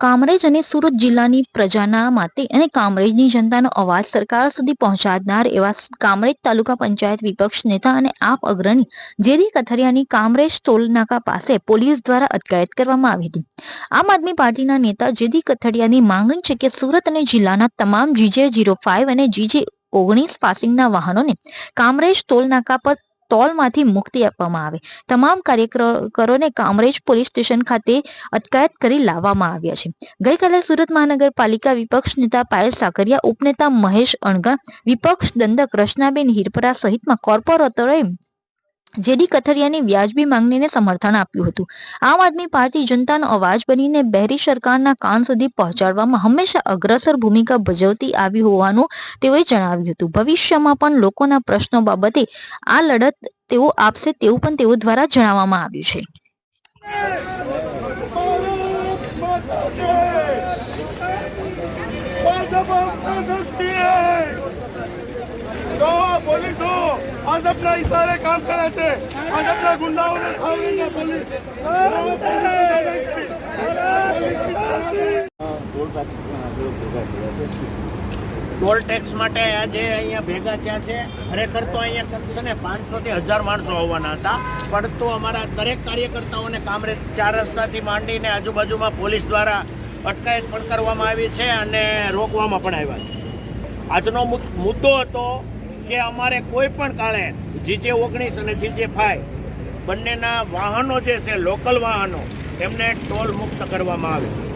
કામરેજ અને સુરત જિલ્લાની પ્રજાના માટે અને કામરેજની જનતાનો અવાજ સરકાર સુધી પહોંચાડનાર એવા કામરેજ તાલુકા પંચાયત વિપક્ષ નેતા અને આપ અગ્રણી જેરી કથરિયાની કામરેજ ટોલ નાકા પાસે પોલીસ દ્વારા અટકાયત કરવામાં આવી હતી. આમ આદમી પાર્ટીના નેતા જેદી કથડિયાની માંગણી છે કે સુરત અને જિલ્લાના તમામ જીજે જીરો ફાઇવ અને જીજે ઓગણીસ પાસિંગના વાહનોને કામરેજ ટોલ નાકા પર ટોલમાંથી મુક્તિ આપવામાં આવે. તમામ કાર્યકરોને કામરેજ પોલીસ સ્ટેશન ખાતે અટકાયત કરી લાવવામાં આવ્યા છે. ગઈકાલે સુરત મહાનગરપાલિકા વિપક્ષ નેતા પાયલ સાકરિયા, ઉપનેતા મહેશ અણગા વિપક્ષ દંડક રચનાબેન હિરપરા સહિતમાં કોર્પોરેટરોએ જેડી કથરિયાની વ્યાજબી માંગણીને સમર્થન આપ્યું હતું. આમ આદમી પાર્ટી જનતાનો અવાજ બનીને બહેરી સરકારના કાન સુધી પહોંચાડવામાં હંમેશા અગ્રસર ભૂમિકા ભજવતી આવી હોવાનું તેઓએ જણાવ્યું હતું. ભવિષ્યમાં પણ લોકોના પ્રશ્નો બાબતે આ લડત તેઓ આપશે તેવું પણ તેઓ દ્વારા જણાવવામાં આવ્યું છે. પોલીસો ભાજપના ઈશારે કામ કરે છે. ભાજપના ગુંડાઓને છાવરી છે. પોલીસ ટોલ ટેક્સ માટે આજે અહીંયા ભેગા થયા છે. ખરેખર તો અહીંયા છે ને પાંચસો થી હજાર માણસો આવવાના હતા. પરંતુ અમારા દરેક કાર્યકર્તાઓને કામરેજ ચાર રસ્તાથી માંડીને આજુબાજુમાં પોલીસ દ્વારા અટકાયત પણ કરવામાં આવી છે અને રોકવામાં પણ આવ્યા છે. આજનો મુદ- મુદ્દો હતો કે અમારે કોઈ પણ કાળે જીજે ઓગણીસ અને જીજે ફાઈવ બંનેના વાહનો જે છે, લોકલ વાહનો એમને ટોલ મુક્ત કરવામાં આવે.